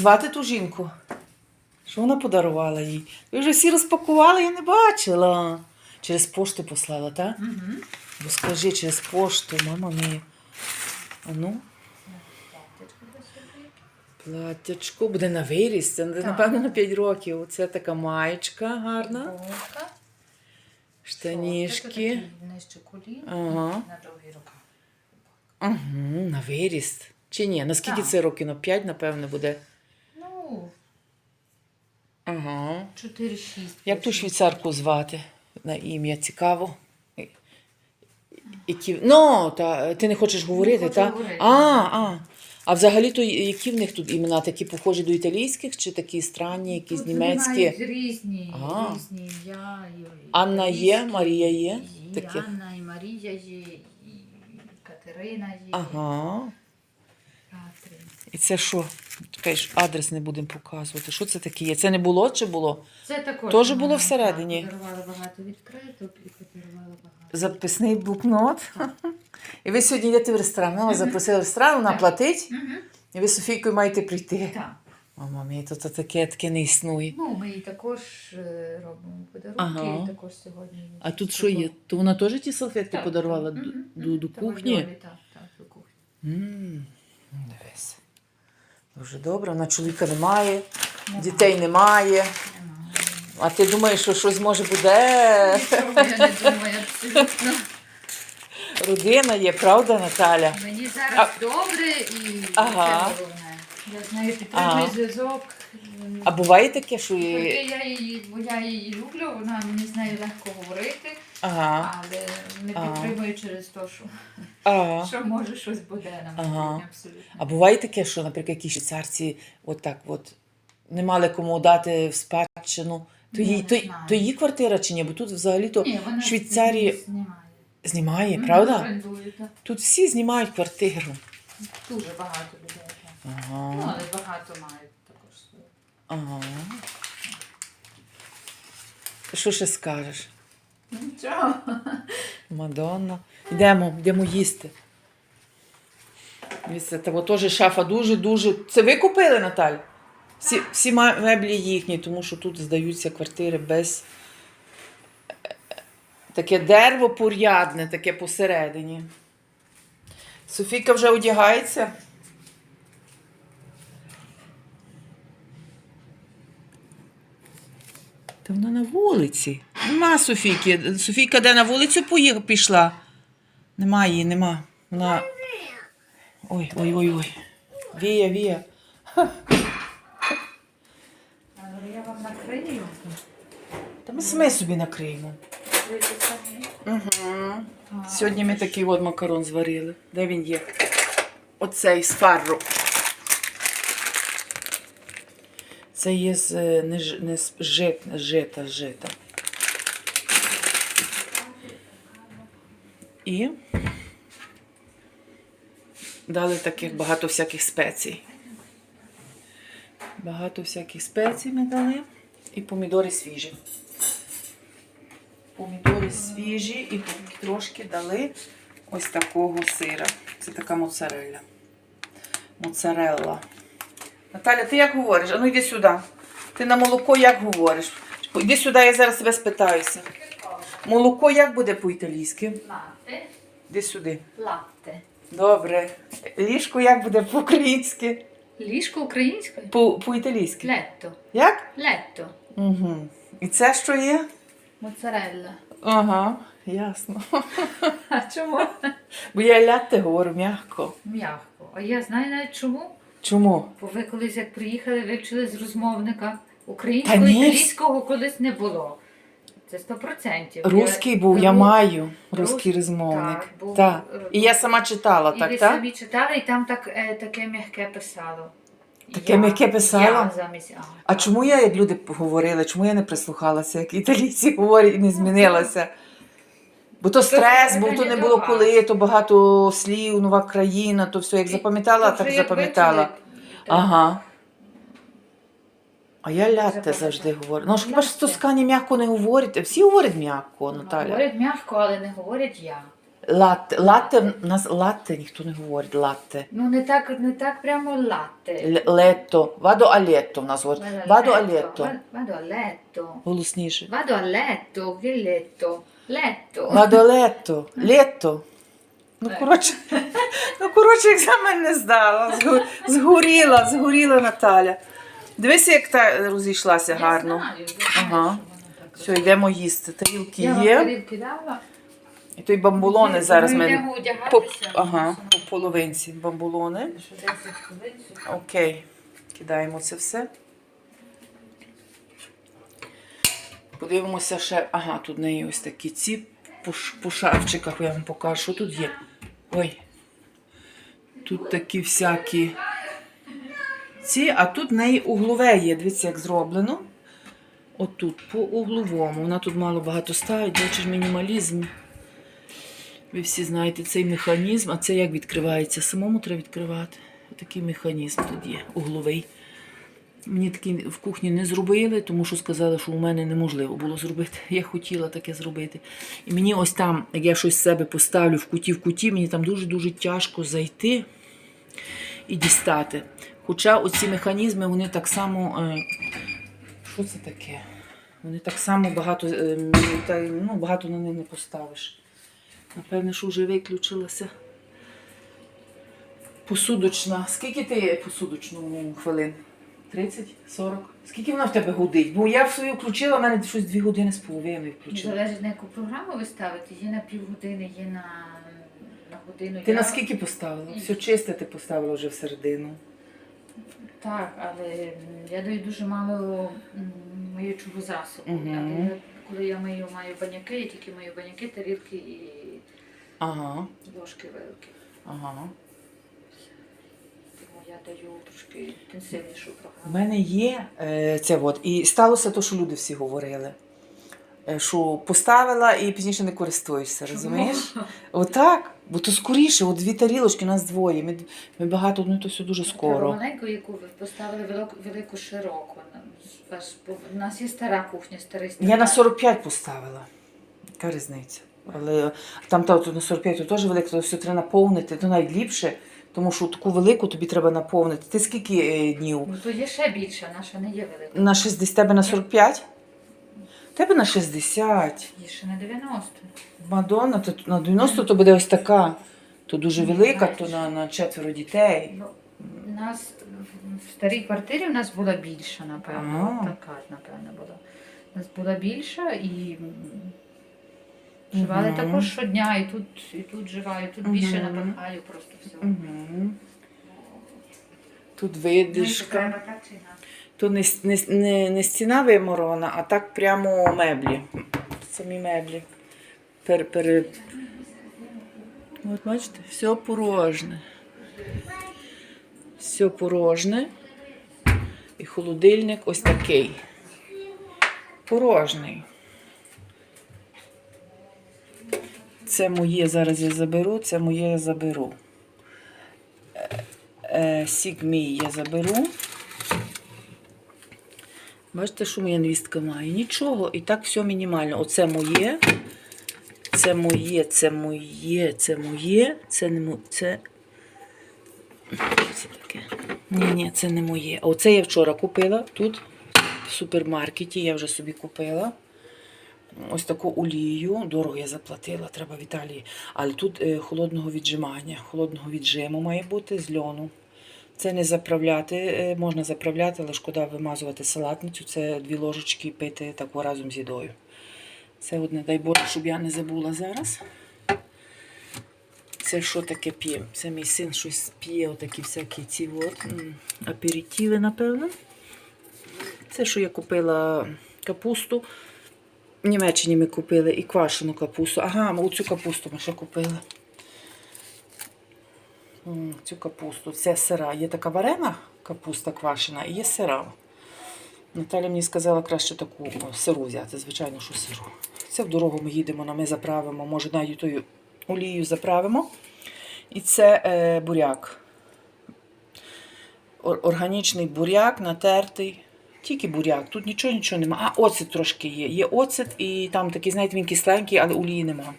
Звати ту жінку. Що вона подарувала їй? Ви вже всі розпакували, я не бачила. Через пошту послала, так? Угу. Бо скажи через пошту, мама мія. А ну, платтячко буде на виріс. Це Так. напевно на 5 років. Це така маєчка гарна. Булка. Штанішки. Ага. На довгі. Угу, на виріст. Чи ні? Наскільки Так. це років? На 5, напевно, буде. Ага. 4-6. Як ту швейцарку звати на ім'я? Цікаво. Які... Ну, та, ти не хочеш говорити, так? говорити. А, а. А взагалі то які в них тут імена? Такі похожі до італійських чи такі странні, якісь Тут німецькі? мають різні, А. різні і- і Анна є, Марія є? І Такі. Анна, і Марія є, і Катерина є. Ага. І це що? Кажеш, адрес не будемо показувати. Що це таке є? Це не було чи було? Це також. Тоже вона, було всередині? так, багато відкриток і подарувала багато. Записний блокнот. І ви сьогодні йдете в ресторан. Ми вас запросили в ресторан, вона платить, і ви з Софійкою маєте прийти. Так. Мама мій, то, то таке, таке не існує. Ну, ми їй також е, робимо подарунки, Ага. також сьогодні. А тут що є? То вона теж ті салфетки Так, подарувала так. до, до, до кухні? Так, так, до кухні. Дивись. Дуже добре, вона чоловіка немає, Нема. дітей немає. Немає. А ти думаєш, що щось може буде? Нічого я не думаю, абсолютно. Родина є, правда, Наталя? Мені зараз добре і Ага. це головне. Я з нею підтримую Ага. зв'язок. А буває таке, що я її, бо я її люблю, вона мені з нею легко говорити, Ага. але не Ага. підтримую через те, що, Ага. що може щось буде на Ага. абсолютно. А буває таке, що, наприклад, якісь швейцарці от так от не мали кому дати в спадщину. То, Ні, її, не то, знаю. то її квартира чи ні? Бо тут взагалі то Ні, вона Швейцарії знімає. знімає, Мгм, правда? орендує, так. Тут всі знімають квартиру. Дуже багато людей. так. Ну, Ага. але багато мають також свою. ага. Що ще скажеш? Нічого. Мадонна. Йдемо, йдемо їсти. Дивіться, Того теж шафа дуже-дуже. Це ви купили, Наталь? Всі, всі меблі їхні, тому що тут здаються квартири без. е, Таке дерево порядне, таке посередині. Софійка вже одягається. Та вона на вулиці. Нема Софійки. Софійка де на вулицю поїхала, пішла. Нема її, нема. Вона. Ой, ой, ой, ой. Вія, вія. Я вам накрию. Та ми самі собі накриємо. Угу. Сьогодні ми такий от макарон зварили. Де він є? Оцей з фарру. Це є з е, не, не жит, жита, жита. І дали таких багато всяких спецій. Багато всяких спецій ми дали. І помідори свіжі. Помідори свіжі і трошки дали ось такого сира. Це така моцарелла. Моцарелла. Наталя, ти як говориш? А ну йди сюди. Ти на молоко як говориш? Йди сюди, я зараз тебе спитаюся. Молоко як буде по-італійськи? Латте. Іди сюди. Латте. Добре. Ліжко як буде по-українськи? Ліжко українською? По- По-італійськи. Летто. Як? Летто. Угу. І це що є? Моцарелла. Ага, ясно. А чому? Бо я лятте говорю м'яко. М'яко. А я знаю навіть чому. Чому? Бо ви колись як приїхали, вивчили з розмовника. Та Українського ні. італійського колись не було. Це 100%. Руський Я- був, я маю Рус- руський розмовник. так, був, Так. е, І я сама читала, І так, ви так? собі читали, і там так, е, таке м'яке писало. Таке м'яке писало? Я замість А. А чому я, як люди говорили, чому я не прислухалася, як італійці говорять і не змінилася? Бо то стрес, бо то не було коли, то багато слів, нова країна, то все як запам'ятала, так запам'ятала. Ага. А я лятте завжди говорю. Ну, ж хіба ж в Тоскані м'яко не говорять? Всі говорять м'яко, Наталя. Говорять м'яко, але не говорять я. латте. Латте, в нас латте ніхто не говорить, латте. Ну не так, не так прямо латте. Л- Летто. Вадо а летто в нас говорить. Вадо а летто. Va- Vado a letto. Голосніше. Vado a letto. Che letto? Letto. Вадо а летто. Летто. Ну, коротше, ну, коротше, екзамен не здала. Згу- Згоріла, згоріла Наталя. Дивися, як та розійшлася гарно. Я знаю, Ага. Все, йдемо їсти. Тарілки Я вам є. тарілки дала. І той бамбулони зараз ми йдемо по, одягатися. ага, по половинці бамбулони. Що 10 хвилин сюди. Окей. Кидаємо це все. Подивимося ще. Ага, тут в неї ось такі ці по, ш- по шарфчиках я вам покажу. Що тут є? Ой. Тут такі всякі ці, а тут в неї углове є. Дивіться, як зроблено. Отут, по угловому. Вона тут мало багато ставить, бачиш мінімалізм. Ви всі знаєте цей механізм, а це як відкривається? Самому треба відкривати. Такий механізм тут є, угловий. Мені такий в кухні не зробили, тому що сказали, що у мене неможливо було зробити. Я хотіла таке зробити. І мені ось там, як я щось себе поставлю в куті в куті, мені там дуже-дуже тяжко зайти і дістати. Хоча оці механізми, вони так само. е, Що це таке? Вони так само багато, е, ну, багато на них не поставиш. Напевне, що вже виключилася. Посудочна. Скільки ти посудочну ну, хвилин? 30? 40? Скільки вона в тебе гудить? Бо я в свою включила, в мене щось 2 години з половиною включила. Залежить на яку програму ви ставите. Є на півгодини, є на, на годину. Ти Я- на скільки поставила? Все чисте ти поставила вже всередину. Так, але я даю дуже мало миючого засобу. Мгм. Але коли я мию, маю баняки, я тільки маю баняки, тарілки і Ага, ложки великі. ага. Тому я даю трошки інтенсивнішу У програму. мене є е, це от. І сталося те, що люди всі говорили. Е, Що поставила і пізніше не користуєшся, розумієш? Отак. Бо то скоріше, от дві тарілочки, нас двоє. Ми, ми багато, ну то все дуже скоро. маленьку, яку ви поставили велику, велику широку. Ваш, у нас є стара кухня, старий Я на 45 поставила. Яка різниця? Але там та, от на 45 то теж велике, то все треба наповнити, то навіть ліпше, тому що таку велику тобі треба наповнити. Ти скільки е, днів? Ну то є ще більше, наша не є велика. На 60 тебе на 45? Тебе на 60. Є ще на 90. Мадонна, то на 90 то буде ось така. То дуже велика, то на, на четверо дітей. Ну, у нас в старій квартирі у нас була більша, напевно. А. Така, напевно, була. У нас була більша і м, живали Мгм. також щодня, і тут, і тут живаю, тут більше Мгм. напихаю просто все. Угу. Тут Ну, і видишка. треба так чи інакше. То не, не, не, не стіна вимурована, а так прямо меблі. Самі меблі. Пер, пере... От бачите, все порожне. Все порожне. І холодильник ось такий. Порожний. Це моє зараз я заберу, це моє я заберу. Е, е, Сік мій я заберу. Бачите, що моя невістка має? Нічого. І так все мінімально. Оце моє. Це моє, це моє, це моє, це не моє. Це. Це таке? Ні, ні, це не моє. А оце я вчора купила тут, в супермаркеті. Я вже собі купила. Ось таку олію. Дорого я заплатила, треба в Італії. Але тут е, холодного віджимання, холодного віджиму має бути з льону. Це не заправляти, е, можна заправляти, але шкода вимазувати салатницю. Це дві ложечки пити таку разом з їдою. Це одне, дай Боже, щоб я не забула зараз. Це що таке п'є? Це мій син щось п'є, отакі всякі ці от, м, напевно. Це, що я купила капусту. В Німеччині ми купили і квашену капусту. Ага, ми оцю капусту ми ще купили. Цю капусту. Це сира. Є така варена капуста квашена і є сира. Наталя мені сказала краще таку сиру взяти, звичайно, що сиру. Це в дорогу ми їдемо, ми заправимо, може навіть тою олією заправимо. І це е, буряк. Ор- органічний буряк, натертий. Тільки буряк, тут нічого нічого нема. А, оцет трошки є. Є оцет і там такий, знаєте, він кисленький, але олії нема.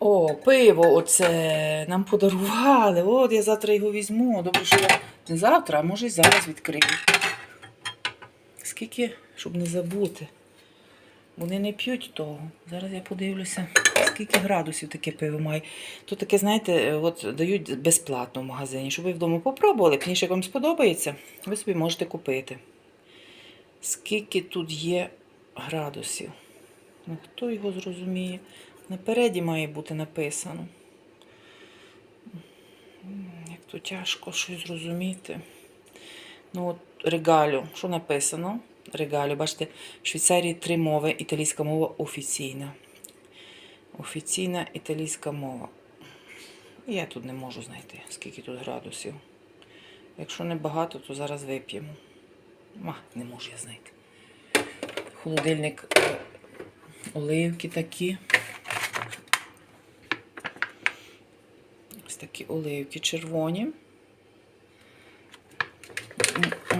О, пиво оце нам подарували. От я завтра його візьму. Добре, що я не завтра, а може і зараз відкрию. Скільки, щоб не забути. Вони не п'ють того. Зараз я подивлюся, скільки градусів таке пиво має. То таке, знаєте, от дають безплатно в магазині, щоб ви вдома попробували. Пізніше, як вам сподобається, ви собі можете купити. Скільки тут є градусів? Ну, хто його зрозуміє? Напереді має бути написано. Як то тяжко щось зрозуміти. Ну, от регалю. Що написано? Регалю. Бачите, в Швейцарії три мови. Італійська мова офіційна. Офіційна італійська мова. Я тут не можу знайти, скільки тут градусів. Якщо не багато, то зараз вип'ємо. Не можу я знайти. Холодильник е, оливки такі. Такі оливки червоні.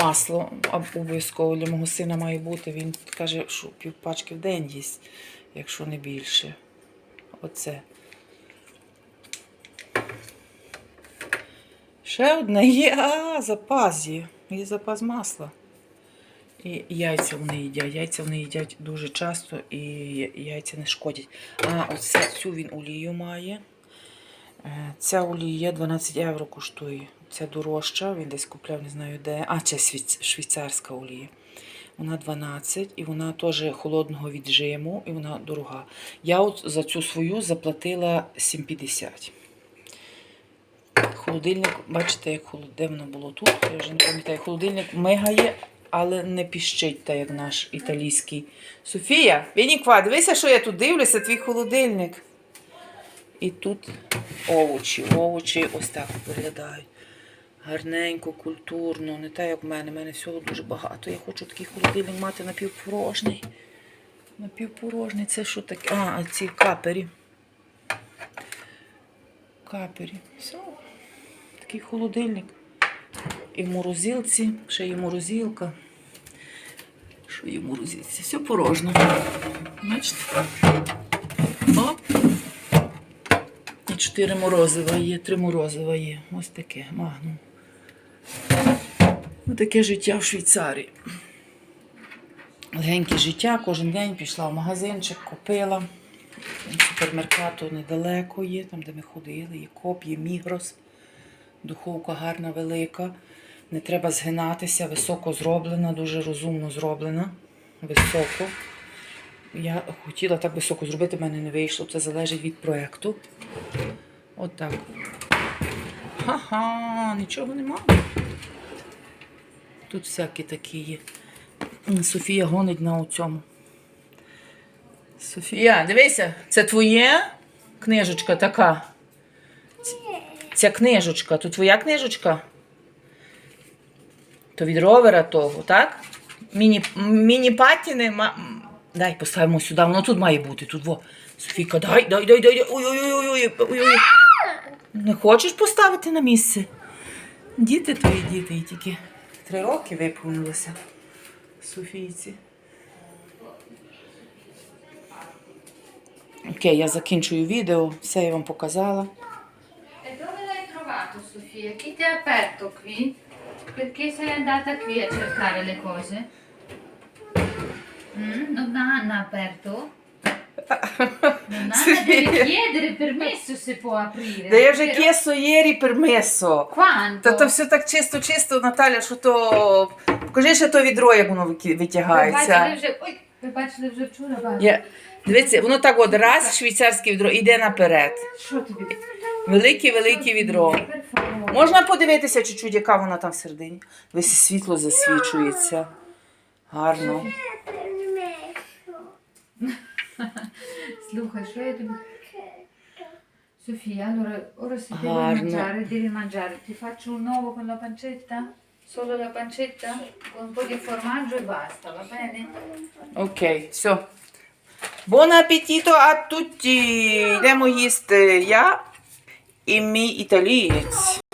Масло обов'язково для мого сина має бути. Він каже, що півпачки в день їсть, якщо не більше. Оце. Ще одне є. А, запас є. Є запас масла. І яйця вони їдять. Яйця вони їдять дуже часто і яйця не шкодять. А, оце цю він олію має. Ця олія 12 євро коштує. Ця дорожча, він десь купляв, не знаю де. А, це швейцарська олія. Вона 12 і вона теж холодного віджиму, і вона дорога. Я от за цю свою заплатила 7,50. Холодильник, бачите, як холод... де воно було тут. Я вже не пам'ятаю. Холодильник мигає, але не піщить, так як наш італійський. Софія, Вініква, дивися, що я тут дивлюся, твій холодильник. І тут овочі. Овочі ось так виглядають. Гарненько, культурно, не так, як в мене. У мене всього дуже багато. Я хочу такий холодильник мати напівпорожний. Напівпорожний. Це що таке? А, ці капері. Капері. Все. Такий холодильник. І в морозилці, ще є морозилка. Що є морозилці? Все порожно. Бачите? Оп. Чотири морозива є, три морозива є. Ось таке, магнум. Ось таке життя в Швейцарії. Легеньке життя, кожен день пішла в магазинчик, купила. Супермеркату недалеко є, там, де ми ходили, є коп, є мігрос. Духовка гарна, велика. Не треба згинатися, високо зроблена, дуже розумно зроблена. Високо. Я хотіла так високо зробити, в мене не вийшло. Це залежить від проєкту. Отак. Ха-ха, нічого нема. Тут всякі такі є. Софія гонить на цьому. Софія, дивися, це твоє книжечка така. Ця книжечка, то твоя книжечка? То від ровера того, так? Міні, міні-патіни. Ма... Дай поставимо сюди, воно тут має бути. Тут во. Софійка, дай, дай, дай, дай. Ой-ой-ой. ой-ой. Не хочеш поставити на місце? Діти твої діти, тільки три роки виповнилося Софійці. Окей, я закінчую відео, все я вам показала. Chi ti ha aperto qui? Perché sei andata qui a cercare le? Mm, non hanno aperto? Non hanno, devi Sofia. chiedere permesso se può aprire. Да я вже Però- кесо єрі пермесо. Quanto? Та то все так чисто, чисто, Наталя, що то. Покажи ще то відро, як воно вики- Ви бачили витягається. вже, ой, ви бачили вже вчора, бачите? Я... Дивіться, воно так от раз швейцарське відро іде наперед. Що тобі? Велике-велике відро. Per favore. Можна подивитися чуть-чуть, яка вона там всередині. Весь світло засвічується. Гарно. Слухай, що я тобі... Sofia, allora ora se devi Guarda. mangiare, devi mangiare. Ti faccio un uovo con la pancetta? Solo la pancetta? Con un po' di formaggio e basta, va bene? Окей, все. Бон апетіто а тутті. Йдемо їсти я і мій італієць.